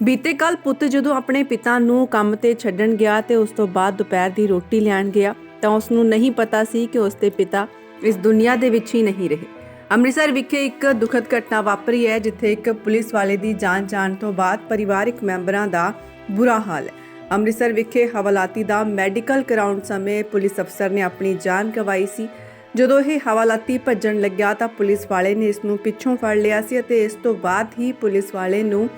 ਬੀਤੇ ਕੱਲ ਪੁੱਤ ਜਦੋਂ ਆਪਣੇ ਪਿਤਾ ਨੂੰ ਕੰਮ ਤੇ ਛੱਡਣ ਗਿਆ ਤੇ ਉਸ ਤੋਂ ਬਾਅਦ ਦੁਪਹਿਰ ਦੀ ਰੋਟੀ ਲੈਣ ਗਿਆ, ਤਾਂ ਉਸ ਨੂੰ ਨਹੀਂ ਪਤਾ ਸੀ ਕਿ ਉਸ ਦੇ ਪਿਤਾ ਇਸ ਦੁਨੀਆ ਦੇ ਵਿੱਚ ਹੀ ਨਹੀਂ ਰਹੇ। ਅੰਮ੍ਰਿਤਸਰ ਵਿਖੇ ਇੱਕ ਦੁਖਦ ਘਟਨਾ ਵਾਪਰੀ ਹੈ, ਜਿੱਥੇ ਇੱਕ ਪੁਲਿਸ ਵਾਲੇ ਦੀ ਜਾਨ ਜਾਣ ਤੋਂ ਬਾਅਦ ਪਰਿਵਾਰਕ ਮੈਂਬਰਾਂ ਦਾ ਬੁਰਾ ਹਾਲ ਹੈ। ਅੰਮ੍ਰਿਤਸਰ ਵਿਖੇ ਹਵਾਲਾਤੀ ਦਾ ਮੈਡੀਕਲ ਕਰਾਉਣ ਸਮੇਂ ਪੁਲਿਸ ਅਫਸਰ ਨੇ ਆਪਣੀ ਜਾਨ ਗਵਾਈ ਸੀ। ਜਦੋਂ ਇਹ ਹਵਾਲਾਤੀ ਭੱਜਣ ਲੱਗਿਆ ਤਾਂ ਪੁਲਿਸ ਵਾਲੇ ਨੇ ਇਸ ਨੂੰ ਪਿੱਛੋਂ ਫੜ ਲਿਆ ਸੀ ਅਤੇ ਇਸ ਤੋਂ ਬਾਅਦ ਹੀ ਪੁਲਿਸ ਵਾਲੇ ਨੂੰ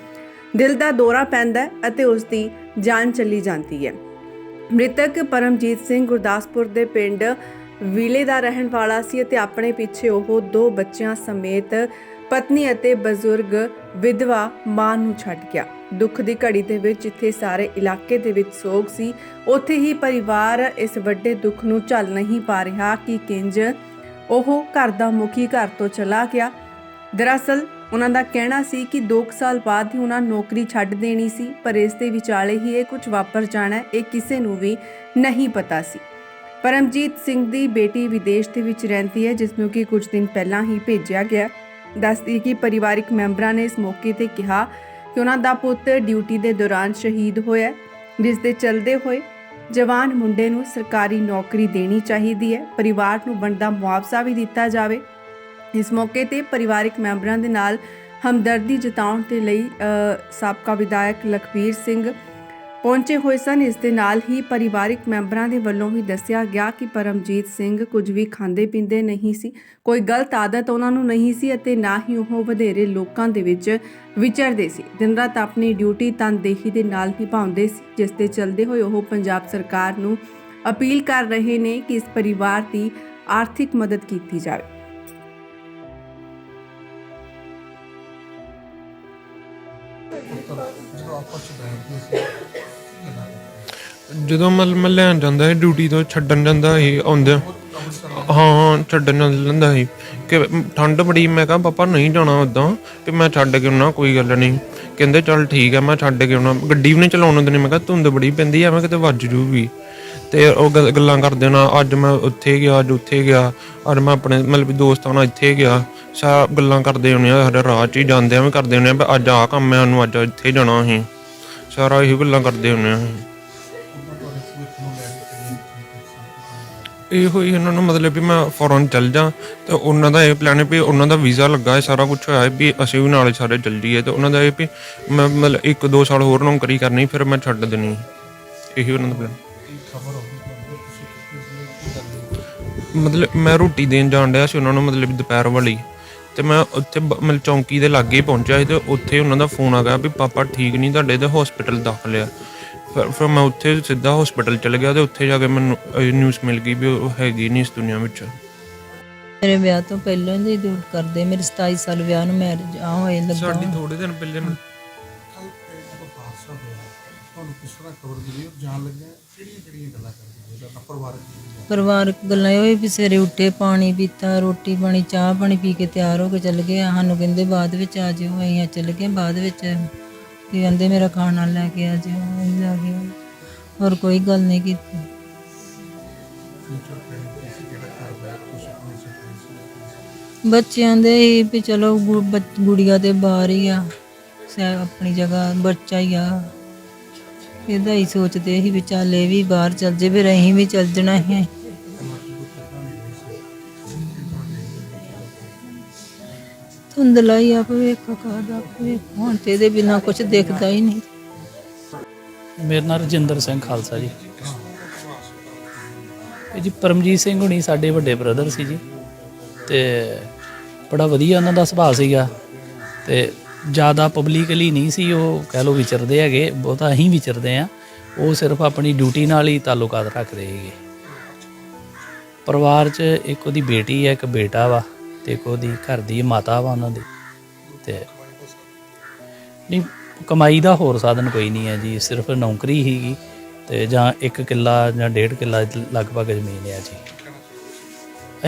ਦਿਲ ਦਾ ਦੌਰਾ ਪੈਂਦਾ ਅਤੇ ਉਸ ਦੀ ਜਾਨ ਚਲੀ ਜਾਂਦੀ ਹੈ। ਮ੍ਰਿਤਕ ਪਰਮਜੀਤ ਸਿੰਘ ਗੁਰਦਾਸਪੁਰ ਦੇ ਪਿੰਡ ਵਿਲੇ ਦਾ ਰਹਿਣ ਵਾਲਾ ਸੀ ਅਤੇ ਆਪਣੇ ਪਿੱਛੇ ਉਹ ਦੋ ਬੱਚਿਆਂ ਸਮੇਤ ਪਤਨੀ ਅਤੇ ਬਜ਼ੁਰਗ ਵਿਧਵਾ ਮਾਂ ਨੂੰ ਛੱਡ ਗਿਆ। ਦੁੱਖ ਦੀ ਘੜੀ ਦੇ ਵਿੱਚ ਜਿੱਥੇ ਸਾਰੇ ਇਲਾਕੇ ਦੇ ਵਿੱਚ ਸੋਗ ਸੀ। ਉੱਥੇ ਹੀ ਪਰਿਵਾਰ ਇਸ ਵੱਡੇ ਦੁੱਖ ਨੂੰ ਝੱਲ ਨਹੀਂ ਪਾ ਰਿਹਾ ਕਿ ਕਿੰਜ ਉਹ ਘਰ ਦਾ ਮੁਖੀ ਘਰ ਤੋਂ ਚਲਾ ਗਿਆ। ਦਰਅਸਲ, ਉਹਨਾਂ ਦਾ ਕਹਿਣਾ ਸੀ ਕਿ 2 ਸਾਲ ਬਾਅਦ ਹੀ ਉਹਨਾਂ ਨੌਕਰੀ ਛੱਡ ਦੇਣੀ ਸੀ, ਪਰ ਇਸ ਦੇ ਵਿਚਾਲੇ ਹੀ ਇਹ ਕੁਝ ਵਾਪਰ ਜਾਣਾ, ਇਹ ਕਿਸੇ ਨੂੰ ਵੀ ਨਹੀਂ ਪਤਾ ਸੀ। ਪਰਮਜੀਤ ਸਿੰਘ ਦੀ ਬੇਟੀ ਵਿਦੇਸ਼ ਦੇ ਵਿੱਚ ਰਹਿੰਦੀ ਹੈ ਜਿਸ ਨੂੰ ਕਿ ਕੁਝ ਦਿਨ ਪਹਿਲਾਂ ਹੀ ਭੇਜਿਆ ਗਿਆ। ਦੱਸਦੀ ਕਿ ਪਰਿਵਾਰਿਕ ਮੈਂਬਰਾਂ ਨੇ ਇਸ ਮੌਕੇ ਤੇ ਕਿਹਾ ਕਿ ਉਹਨਾਂ ਦਾ ਪੁੱਤ ਡਿਊਟੀ ਦੇ ਦੌਰਾਨ ਸ਼ਹੀਦ ਹੋਇਆ ਜਿਸ ਦੇ ਚਲਦੇ ਹੋਏ ਜਵਾਨ ਮੁੰਡੇ ਨੂੰ ਸਰਕਾਰੀ ਨੌਕਰੀ ਦੇਣੀ ਚਾਹੀਦੀ ਹੈ, ਪਰਿਵਾਰ ਨੂੰ ਬਣਦਾ ਮੁਆਵਜ਼ਾ ਵੀ ਦਿੱਤਾ ਜਾਵੇ ਇਸ ਮੌਕੇ ਤੇ ਪਰਿਵਾਰਕ ਮੈਂਬਰਾਂ ਦੇ ਨਾਲ ਹਮਦਰਦੀ ਜਤਾਉਣ ਦੇ ਲਈ ਸਾਬਕਾ ਵਿਧਾਇਕ ਲਖਵੀਰ ਸਿੰਘ ਪਹੁੰਚੇ ਹੋਏ ਸਨ। ਇਸ ਦੇ ਨਾਲ ਹੀ ਪਰਿਵਾਰਿਕ ਮੈਂਬਰਾਂ ਦੇ ਵੱਲੋਂ ਵੀ ਦੱਸਿਆ ਗਿਆ ਕਿ ਪਰਮਜੀਤ ਸਿੰਘ ਕੁਝ ਵੀ ਖਾਂਦੇ ਪੀਂਦੇ ਨਹੀਂ ਸੀ। ਕੋਈ ਗਲਤ ਆਦਤ ਉਹਨਾਂ ਨੂੰ ਨਹੀਂ ਸੀ ਅਤੇ ਨਾ ਹੀ ਉਹ ਵਧੇਰੇ ਲੋਕਾਂ ਦੇ ਵਿੱਚ ਵਿਚਰਦੇ ਸੀ। ਦਿਨ ਰਾਤ ਆਪਣੀ ਡਿਊਟੀ ਤਨਦੇਹੀ ਦੇ ਨਾਲ ਨਿਭਾਉਂਦੇ ਸੀ, ਜਿਸ ਤੇ ਚੱਲਦੇ ਹੋਏ ਉਹ ਪੰਜਾਬ ਸਰਕਾਰ ਨੂੰ ਅਪੀਲ ਕਰ ਰਹੇ ਨੇ ਕਿ ਇਸ ਪਰਿਵਾਰ ਦੀ ਆਰਥਿਕ ਮਦਦ ਕੀਤੀ ਜਾਵੇ। ਜਦੋਂ ਮਲ ਮੈਂ ਲੈਣ ਜਾਂਦਾ ਸੀ ਡਿਊਟੀ ਤੋਂ ਛੱਡਣ ਜਾਂਦਾ ਸੀ ਆਉਂਦੇ ਹਾਂ ਛੱਡਣ ਜਾਂਦਾ ਸੀ ਕਿ ਠੰਡ ਬੜੀ, ਮੈਂ ਕਿਹਾ, ਪਾਪਾ, ਨਹੀਂ ਜਾਣਾ ਉਦਾਂ ਕਿ ਮੈਂ ਛੱਡ ਕੇ ਆਉਣਾ, ਕੋਈ ਗੱਲ ਨਹੀਂ। ਕਹਿੰਦੇ, ਚੱਲ ਠੀਕ ਹੈ ਮੈਂ ਛੱਡ ਕੇ ਆਉਣਾ। ਗੱਡੀ ਵੀ ਨਹੀਂ ਚਲਾਉਣ ਦਿੰਦੇ, ਮੈਂ ਕਿਹਾ, ਧੁੰਦ ਬੜੀ ਪੈਂਦੀ ਐ ਮੈਂ ਕਿਤੇ ਵੱਜ ਜੂਗੀ। ਤੇ ਉਹ ਗੱਲ- ਗੱਲਾਂ ਕਰਦੇ ਨਾ, ਅੱਜ ਮੈਂ ਉੱਥੇ ਗਿਆ, ਅੱਜ ਉੱਥੇ ਗਿਆ, ਅੱਜ ਮੈਂ ਆਪਣੇ ਮਤਲਬ ਦੋਸਤਾਂ ਨਾਲ ਇੱਥੇ ਗਿਆ। ਸਾ ਗੱਲਾਂ ਕਰਦੇ ਹੁੰਦੇ ਆ, ਸਾਡੇ ਰਾਹ 'ਚ ਹੀ ਜਾਂਦੇ ਆ, ਵੀ ਕਰਦੇ ਹੁੰਦੇ ਆ, ਵੀ ਅੱਜ ਆਹ ਕੰਮ ਹੈ ਉਹਨੂੰ ਅੱਜ ਇੱਥੇ ਜਾਣਾ ਅਸੀਂ। ਸਾਰਾ ਇਹੀ ਗੱਲਾਂ ਕਰਦੇ ਹੁੰਦੇ ਆ ਅਸੀਂ। ਇਹੋ ਹੀ ਇਹਨਾਂ ਨੂੰ ਮਤਲਬ ਵੀ ਮੈਂ ਫੌਰਨ ਚੱਲ ਜਾ, ਤੇ ਉਹਨਾਂ ਦਾ ਇਹ ਪਲਾਨ ਹੈ ਵੀ ਉਹਨਾਂ ਦਾ ਵੀਜ਼ਾ ਲੱਗਾ ਹੈ, ਸਾਰਾ ਕੁਝ ਹੋਇਆ ਹੈ ਵੀ ਅਸੀਂ ਵੀ ਨਾਲੇ ਸਾਰੇ ਚੱਲ ਜੀਏ ਤੇ ਉਹਨਾਂ ਦਾ ਇਹ ਵੀ ਮੈਂ ਮਤਲਬ ਇੱਕ ਦੋ ਸਾਲ ਹੋਰ ਨੌਕਰੀ ਕਰਨੀ, ਫਿਰ ਮੈਂ ਛੱਡ ਦੇਣੀ। ਇਹੀ ਉਹਨਾਂ ਦਾ ਪਲਾਨ ਮਤਲਬ ਮੈਂ ਰੋਟੀ ਦੇਣ ਜਾਣ ਡਿਆ ਸੀ, ਉਹਨਾਂ ਨੂੰ ਮਤਲਬ ਦੁਪਹਿਰ ਵਾਲੀ। ਤੇ ਮੈਂ ਉੱਥੇ ਮਤਲਬ ਚੌਂਕੀ ਦੇ ਲਾਗੇ ਹੀ ਪਹੁੰਚਿਆ ਸੀ ਤੇ ਉੱਥੇ ਉਹਨਾਂ ਦਾ ਫੋਨ ਆ ਗਿਆ ਵੀ ਪਾਪਾ ਠੀਕ ਨਹੀਂ ਤੁਹਾਡੇ ਤੇ ਹਸਪੀਟਲ ਦਾਖਲ ਆ। ਫਿਰ ਫਿਰ ਮੈਂ ਉੱਥੇ ਸਿੱਧਾ ਹਸਪੀਟਲ ਚਲ ਗਿਆ ਤੇ ਉੱਥੇ ਜਾ ਕੇ ਮੈਨੂੰ ਨਿਊਜ਼ ਮਿਲ ਗਈ ਵੀ ਉਹ ਹੈਗੀ ਨਹੀਂ ਇਸ ਦੁਨੀਆ ਵਿੱਚ। ਮੇਰੇ ਵਿਆਹ ਤੋਂ ਪਹਿਲਾਂ ਹੀ ਦੂਰ ਕਰਦੇ ਮੇਰੇ 27 ਸਾਲ ਵਿਆਹ ਨੂੰ ਮੈਰਿਜ ਆ ਹੋਏ ਲੱਗਾ। ਸਾਡੀ ਥੋੜੇ ਦਿਨ ਪਹਿਲੇ ਹੋਇਆ ਤੁਹਾਨੂੰ ਕਿਸ ਤਰ੍ਹਾਂ ਖਬਰ ਮਿਲੀ? ਔਰ ਜਾਣ ਲੱਗਿਆ? ਕਿਹੜੀਆਂ ਕਿਹੜੀਆਂ ਗੱਲਾਂ ਤੁਹਾਡਾ ਪਰਿਵਾਰਕ ਪਰਿਵਾਰਕ ਗੱਲਾਂ ਇਹ ਹੋਈ ਵੀ ਸਵੇਰੇ ਉੱਠੇ ਪਾਣੀ ਪੀਤਾ ਰੋਟੀ ਪਾਣੀ ਚਾਹ ਪਾਣੀ ਪੀ ਕੇ ਤਿਆਰ ਹੋ ਕੇ ਚੱਲ ਗਏ ਸਾਨੂੰ ਕਹਿੰਦੇ ਬਾਅਦ ਵਿੱਚ ਆ ਜਿਓ ਅਸੀਂ ਚੱਲ ਗਏ ਬਾਅਦ ਵਿੱਚ। ਕੀ ਕਹਿੰਦੇ ਮੇਰਾ ਖਾਣਾ ਲੈ ਕੇ ਆ ਜਿਓ ਅਸੀਂ ਲੈ ਗਏ ਹੋਰ ਕੋਈ ਗੱਲ ਨਹੀਂ ਕੀਤੀ। ਬੱਚਿਆਂ ਦੇ ਹੀ ਵੀ ਚਲੋ ਗੁ- ਬੱਚ- ਗੁੜੀਆ ਤੇ ਬਾਹਰ ਹੀ ਆ। ਸੈ ਆਪਣੀ ਜਗ੍ਹਾ ਬੱਚਾ ਹੀ ਆ। ਇਹਦਾ ਹੀ ਸੋਚਦੇ ਸੀ ਵੀ ਚੱਲ ਇਹ ਵੀ ਬਾਹਰ ਚੱਲ ਜੇ, ਫਿਰ ਅਸੀਂ ਵੀ ਚੱਲ ਜਾਣਾ ਹੈ ਧੁੰਦਲਾ ਹੀ ਆ ਭਵੇਖ ਕਾਦਾ ਭਵੇਖ ਹੁਣ ਤੇ ਇਹਦੇ ਬਿਨਾ ਕੁਝ ਦਿਖਦਾ ਹੀ ਨਹੀਂ। ਮੇਰਾ ਨਾਮ ਰਜਿੰਦਰ ਸਿੰਘ ਖਾਲਸਾ ਜੀ। ਇਹ ਜੀ ਪਰਮਜੀਤ ਸਿੰਘ ਹੁਣੀ ਸਾਡੇ ਵੱਡੇ ਬ੍ਰਦਰ ਸੀ ਜੀ। ਤੇ ਬੜਾ ਵਧੀਆ ਉਹਨਾਂ ਦਾ ਸੁਭਾਅ ਸੀਗਾ। ਤੇ ਜ਼ਿਆਦਾ ਪਬਲਿਕਲੀ ਨਹੀਂ ਸੀ, ਉਹ ਕਹਿ ਲੋ ਵਿਚਰਦੇ ਹੈਗੇ, ਬਹੁਤਾ ਅਸੀਂ ਵਿਚਰਦੇ ਆ ਉਹ ਸਿਰਫ ਆਪਣੀ ਡਿਊਟੀ ਨਾਲ ਹੀ ਤਾਲੁਕਾਤ ਰੱਖਦੇ ਹੈਗੇ ਪਰਿਵਾਰ 'ਚ ਇੱਕ ਉਹਦੀ ਬੇਟੀ ਹੈ, ਇੱਕ ਬੇਟਾ ਵਾ ਤੇ ਇੱਕ ਉਹਦੀ ਘਰ ਦੀ ਮਾਤਾ ਵਾ ਉਹਨਾਂ ਦੀ। ਤੇ ਨਹੀਂ, ਕਮਾਈ ਦਾ ਹੋਰ ਸਾਧਨ ਕੋਈ ਨਹੀਂ ਹੈ ਜੀ, ਸਿਰਫ ਨੌਕਰੀ ਹੀਗੀ ਤੇ ਜਾਂ ਇੱਕ ਕਿੱਲਾ ਜਾਂ ਡੇਢ ਕਿੱਲਾ ਲਗਭਗ ਜ਼ਮੀਨ ਹੈ ਜੀ।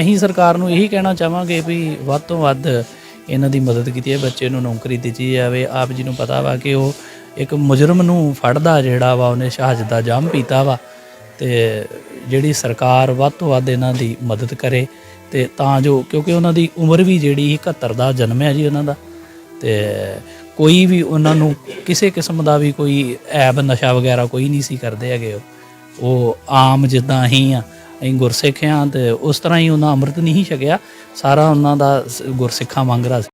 ਅਸੀਂ ਸਰਕਾਰ ਨੂੰ ਇਹੀ ਕਹਿਣਾ ਚਾਹਾਂਗੇ ਵੀ ਵੱਧ ਤੋਂ ਵੱਧ ਇਹਨਾਂ ਦੀ ਮਦਦ ਕੀਤੀ ਹੈ, ਬੱਚੇ ਨੂੰ ਨੌਕਰੀ ਦਿੱਤੀ ਜਾਵੇ। ਆਪ ਜੀ ਨੂੰ ਪਤਾ ਵਾ ਕਿ ਉਹ ਇੱਕ ਮੁਜਰਮ ਨੂੰ ਫੜਦਾ ਜਿਹੜਾ ਵਾ, ਉਹਨੇ ਸ਼ਹਾਦਤ ਦਾ ਜਾਮ ਪੀਤਾ ਵਾ ਤੇ ਜਿਹੜੀ ਸਰਕਾਰ ਵੱਧ ਤੋਂ ਵੱਧ ਇਹਨਾਂ ਦੀ ਮਦਦ ਕਰੇ ਤੇ ਤਾਂ ਜੋ, ਕਿਉਂਕਿ ਉਹਨਾਂ ਦੀ ਉਮਰ ਵੀ ਜਿਹੜੀ 71 ਦਾ ਜਨਮ ਹੈ ਜੀ ਉਹਨਾਂ ਦਾ ਤੇ ਕੋਈ ਵੀ ਉਹਨਾਂ ਨੂੰ ਕਿਸੇ ਕਿਸਮ ਦਾ ਵੀ ਕੋਈ ਐਬ ਨਸ਼ਾ ਵਗੈਰਾ ਕੋਈ ਨਹੀਂ ਸੀ ਕਰਦੇ ਹੈਗੇ ਉਹ। ਉਹ ਆਮ ਜਿੱਦਾਂ ਅਸੀਂ ਆ। ਅਸੀਂ ਗੁਰਸਿੱਖ ਹਾਂ ਤੇ ਉਸ ਤਰ੍ਹਾਂ ਹੀ ਉਹਨਾਂ ਅੰਮ੍ਰਿਤ ਨਹੀਂ ਛਕਿਆ, ਸਾਰਾ ਉਹਨਾਂ ਦਾ ਸ- ਗੁਰਸਿੱਖਾਂ ਵਾਂਗ ਰਿਹਾ ਸੀ।